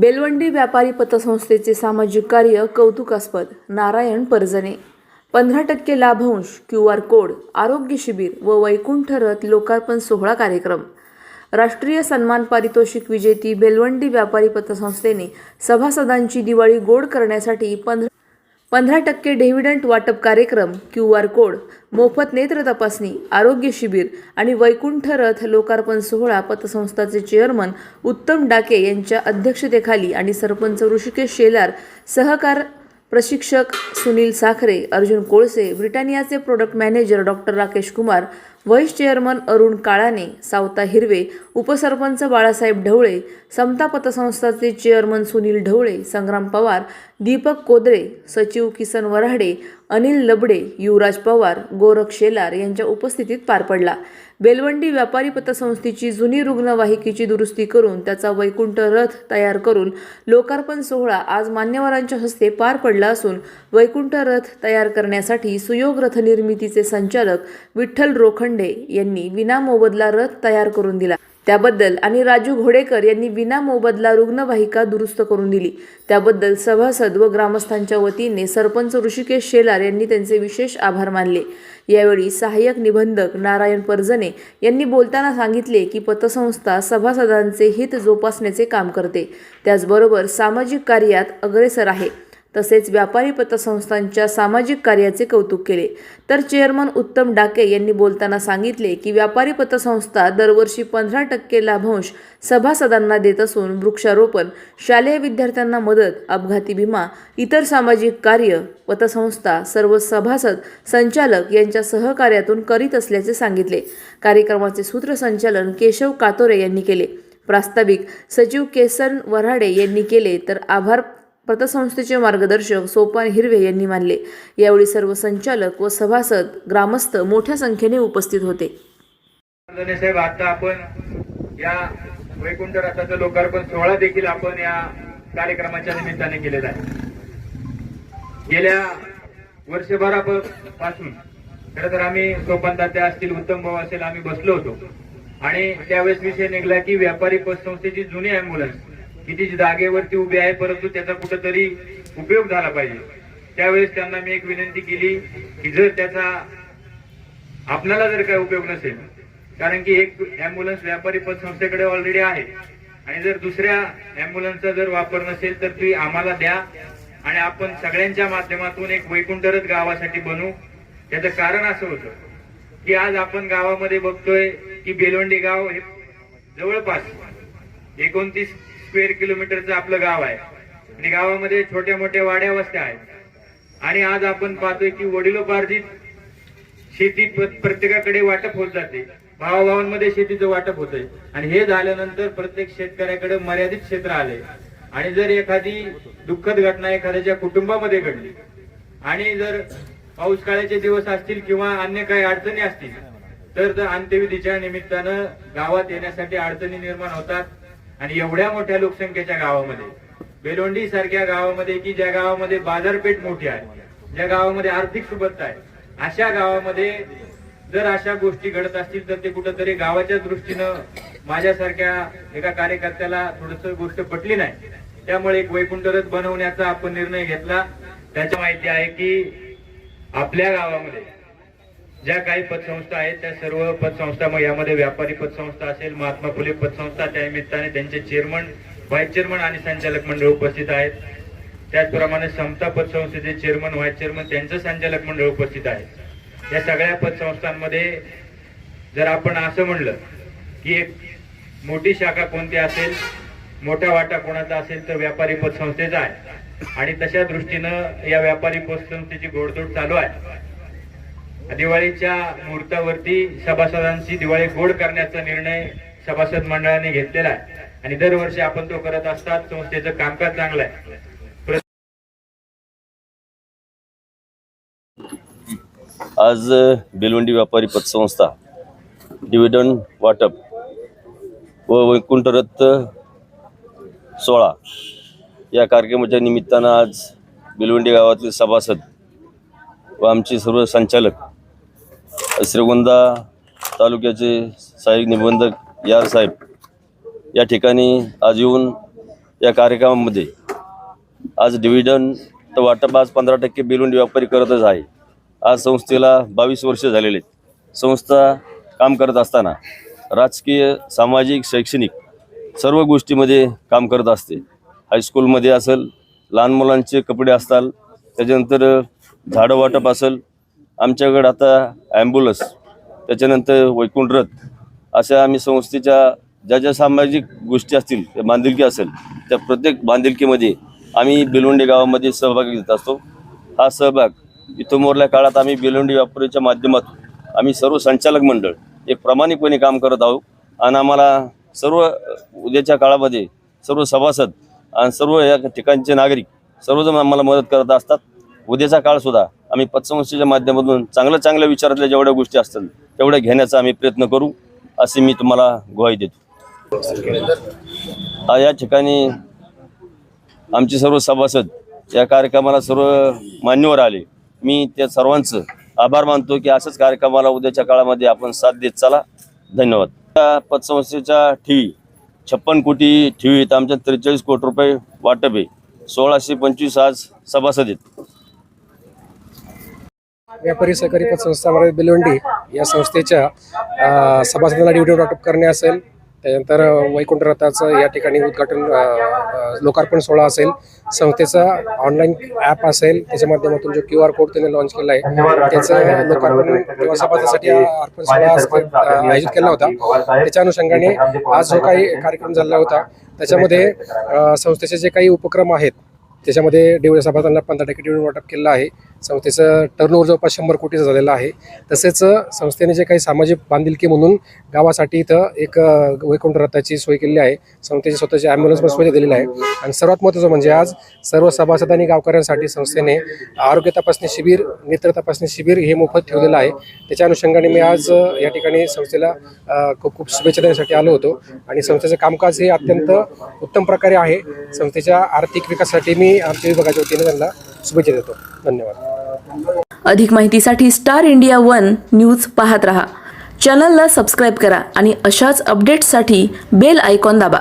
बेलवंडी व्यापारी पतसंस्थेचे सामाजिक कार्य कौतुकास्पद. नारायण परजणे. पंधरा टक्के लाभांश क्यू आर कोड आरोग्य शिबिर व वैकुंठ रथ लोकार्पण सोहळा कार्यक्रम. राष्ट्रीय सन्मान पारितोषिक विजेती बेलवंडी व्यापारी पतसंस्थेने सभासदांची दिवाळी गोड करण्यासाठी पंधरा पंधरा टक्के डिव्हिडंट वाटप कार्यक्रम क्यू आर कोड मोफत नेत्र तपासणी आरोग्य शिबिर आणि वैकुंठ रथ लोकार्पण सोहळा पतसंस्थाचे चेअरमन उत्तम डाके यांच्या अध्यक्षतेखाली आणि सरपंच ऋषिकेश शेलार सहकार प्रशिक्षक Sunil Sakhare Arjun Kolse ब्रिटानियाचे product manager doctor Rakesh Kumar vice chairman Arun Kalane Savata Hirve उपसरपंच बाळासाहेब ढवळे समता पतसंस्थाचे चेअरमन सुनील ढवळे संग्राम पवार दीपक कोदरे सचिव किसन वराडे अनिल लबडे युवराज पवार गोरख शेलार यांच्या उपस्थितीत पार पडला. बेलवंडी व्यापारी पतसंस्थेची जुनी रुग्णवाहिकेची दुरुस्ती करून त्याचा वैकुंठ रथ तयार करून लोकार्पण सोहळा आज मान्यवरांच्या हस्ते पार पडला असून वैकुंठ रथ तयार करण्यासाठी सुयोग रथ निर्मितीचे संचालक विठ्ठल रोखंडे यांनी विनामोबदला रथ तयार करून दिला. त्याबद्दल आणि राजू घोडेकर यांनी विना मोबदला रुग्णवाहिका दुरुस्त करून दिली. त्याबद्दल सभासद व ग्रामस्थांच्या वतीने सरपंच ऋषिकेश शेलार यांनी त्यांचे विशेष आभार मानले. यावेळी सहाय्यक निबंधक नारायण परजने यांनी बोलताना सांगितले की पतसंस्था सभासदांचे हित जोपासण्याचे काम करते. त्याचबरोबर सामाजिक कार्यात अग्रेसर आहे. तसेच व्यापारी पतसंस्थांच्या सामाजिक कार्याचे कौतुक केले. तर चेअरमन उत्तम डाके यांनी बोलताना सांगितले की व्यापारी पतसंस्था दरवर्षी पंधरा टक्के लाभांश सभासदांना देत असून वृक्षारोपण शालेय विद्यार्थ्यांना मदत अपघाती विमा इतर सामाजिक कार्य पतसंस्था सर्व सभासद संचालक यांच्या सहकार्यातून करीत असल्याचे सांगितले. कार्यक्रमाचे सूत्रसंचालन केशव कातोरे यांनी केले. प्रास्ताविक सचिव केसन वऱ्हाडे यांनी केले. तर आभार पतसंस्थेचे मार्गदर्शक सोपान हिरवे यांनी मानले. यावेळी सर्व संचालक व सभासद ग्रामस्थ मोठ्या संख्येने उपस्थित होते. साहेब आता आपण या वैकुंठ रथाचं लोकार्पण सोहळा देखील आपण या कार्यक्रमाच्या निमित्ताने केलेला आहे. गेल्या वर्षभरापासून खरं तर आम्ही सोपानदात्या असतील उत्तम भाऊ असेल आम्ही बसलो होतो. आणि त्यावेळेस विषय निघला की व्यापारी पतसंस्थेची जुनी अँब्युलन्स किती जागेवरती उभी आहे परंतु त्याचा कुठंतरी उपयोग झाला पाहिजे. त्यावेळेस त्यांना मी एक विनंती केली की जर त्याचा आपल्याला जर काही उपयोग नसेल कारण की एक अँब्युलन्स व्यापारी पतसंस्थेकडे ऑलरेडी आहे आणि जर दुसऱ्या अँब्युलन्सचा जर वापर नसेल तर ती आम्हाला द्या आणि आपण सगळ्यांच्या माध्यमातून एक वैकुंठरथ गावासाठी बनवू त्याचं कारण असं होतं की आज आपण गावामध्ये बघतोय की बेलवंडी गाव हे जवळपास एकोणतीस स्क्वेअर किलोमीटरचं आपलं गाव आहे. आणि गावामध्ये छोट्या मोठ्या वाड्या वस्त्या आहेत. आणि आज आपण पाहतोय की वडिलोपार्जित शेती प्रत्येकाकडे वाटप होत जाते. भावाभावांमध्ये शेतीचं वाटप होतंय. आणि हे झाल्यानंतर प्रत्येक शेतकऱ्याकडे मर्यादित क्षेत्र आले आणि जर एखादी दुःखद घटना एखाद्याच्या कुटुंबामध्ये घडली आणि जर पाऊस काळाचे दिवस असतील किंवा अन्य काही अडचणी असतील तर अंत्यविधीच्या निमित्तानं गावात येण्यासाठी अडचणी निर्माण होतात. आणि एवढ्या मोठ्या लोकसंख्येच्या गावामध्ये बेलोंडी सारख्या गावामध्ये की ज्या गावामध्ये बाजारपेठ मोठी आहे ज्या गावामध्ये आर्थिक सुबत्ता आहे अशा गावामध्ये जर अशा गोष्टी घडत असतील तर ते कुठंतरी गावाच्या दृष्टीनं माझ्यासारख्या एका कार्यकर्त्याला थोडस गोष्ट पटली नाही. त्यामुळे एक वैकुंठ रथ बनवण्याचा आपण निर्णय घेतला. त्याच्या माहिती आहे की आपल्या गावामध्ये ज्या काही पतसंस्था आहेत त्या सर्व पतसंस्था मग यामध्ये व्यापारी पतसंस्था असेल महात्मा फुले पतसंस्था त्या निमित्ताने त्यांचे चेअरमन व्हाईस चेअरमन आणि संचालक मंडळ उपस्थित आहेत. त्याचप्रमाणे समता पतसंस्थेचे चेअरमन व्हाईस चेअरमन त्यांचं संचालक मंडळ उपस्थित आहे या सगळ्या पतसंस्थांमध्ये जर आपण असं म्हणलं की एक मोठी शाखा कोणती असेल मोठा वाटा कोणाचा असेल तर व्यापारी पतसंस्थेचा आहे. आणि तशा दृष्टीनं या व्यापारी पतसंस्थेची गोडधोड चालू आहे. दिवाळीच्या मुहूर्तावरती सभासदांची दिवाळी गोड करण्याचा निर्णय सभासद मंडळाने घेतलेला आहे. आणि दरवर्षी आपण तो करत असतात संस्थेचं कामकाज चांगलं आहे. आज बेलवंडी व्यापारी पतसंस्था डिव्हिडंड वाटप व वैकुंठरथ सोळा या कार्यक्रमाच्या निमित्तानं आज बेलवंडी गावातील सभासद व आमचे सर्व संचालक श्रीगोंदा तालुक्याचे सहाय्यक निबंधक यार साहेब या ठिकाणी आज येऊन या कार्यक्रमामध्ये आज डिव्हिडन तर वाटप आज पंधरा टक्के बेलुंडी व्यापारी करतच आहे. आज संस्थेला बावीस वर्ष झालेले आहेत. संस्था काम करत असताना राजकीय सामाजिक शैक्षणिक सर्व गोष्टीमध्ये काम करत असते. हायस्कूलमध्ये असेल लहान मुलांचे कपडे असतात त्याच्यानंतर झाडं वाटप असेल आमच्याकडं आता ॲम्ब्युलन्स त्याच्यानंतर वैकुंठरथ अशा आम्ही संस्थेच्या ज्या ज्या सामाजिक गोष्टी असतील त्या बांधिलकी असेल त्या प्रत्येक बांधिलकीमध्ये आम्ही बेलोंडी गावामध्ये सहभाग घेत असतो. हा सहभाग इथोमोरल्या काळात आम्ही बेलोंडी व्यापारीच्या माध्यमातून आम्ही सर्व संचालक मंडळ एक प्रामाणिकपणे काम करत आहोत. आणि आम्हाला सर्व उद्याच्या काळामध्ये सर्व सभासद आणि सर्व या ठिकाणचे नागरिक सर्वजण आम्हाला मदत करत असतात. उद्याचा काळसुद्धा आम्ही पतसंस्थेच्या माध्यमातून चांगल्या चांगल्या विचारातल्या जेवढ्या गोष्टी असतील तेवढ्या घेण्याचा आम्ही प्रयत्न करू असे मी तुम्हाला ग्वाही देतो. हा या ठिकाणी आमचे सर्व सभासद या कार्यक्रमाला सर्व मान्यवर आले. मी त्या सर्वांचं आभार मानतो की असंच कार्यक्रमाला उद्याच्या काळामध्ये आपण साथ देत चला. धन्यवाद. त्या पतसंस्थेच्या ठेवी छप्पन कोटी ठेवी आमच्या त्रेचाळीस कोटी रुपये वाटप आहे. सोळाशे पंचवीस आज सभासद आहेत. व्यापारी सहकारी पतसंस्था मराठी बेलवंडी या संस्थेच्या सभासदांना डिव्हिडंड वाटप करणे असेल. त्यानंतर अ, वैकुंठ रथाचं या ठिकाणी उद्घाटन लोकार्पण सोहळा असेल. संस्थेचा ऑनलाईन ॲप असेल. त्याच्या माध्यमातून जो क्यू आर कोड त्यांनी लॉन्च केला आहे त्याचं लोकार्पण किंवा सभासदासाठी अर्पण सोहळा आयोजित केला होता. त्याच्या अनुषंगाने आज जो काही कार्यक्रम झाला होता त्याच्यामध्ये संस्थेचे जे काही उपक्रम आहेत त्याच्यामध्ये डिव्हिडंड सभासदांना पंधरा टक्के डिव्हिडंड वाटप केलं आहे. संस्थेचं टर्नओव्हर जवळपास शंभर कोटीचं झालेलं आहे. तसेच संस्थेने जे काही सामाजिक बांधिलकी म्हणून गावासाठी इथं एक वैकुंठ रथाची सोय केलेली आहे. संस्थेची स्वतःची ॲम्ब्युलन्स पण सोय दिलेली आहे. आणि सर्वात महत्त्वाचं म्हणजे आज सर्व सभासद आणि गावकऱ्यांसाठी संस्थेने आरोग्य तपासणी शिबिर नेत्र तपासणी शिबिर हे मोफत ठेवलेलं आहे. त्याच्या अनुषंगाने मी आज या ठिकाणी संस्थेला खूप खूप शुभेच्छा देण्यासाठी आलो होतो. आणि संस्थेचं कामकाज हे अत्यंत उत्तम प्रकारे आहे. संस्थेच्या आर्थिक विकासासाठी मी मी आमच्या विभागाच्या वतीने त्यांना शुभेच्छा देतो. धन्यवाद. अधिक माहितीसाठी स्टार इंडिया वन न्यूज पाहत रहा. चॅनलला सबस्क्राईब करा आणि अशाच अपडेट्ससाठी बेल आयकॉन दाबा.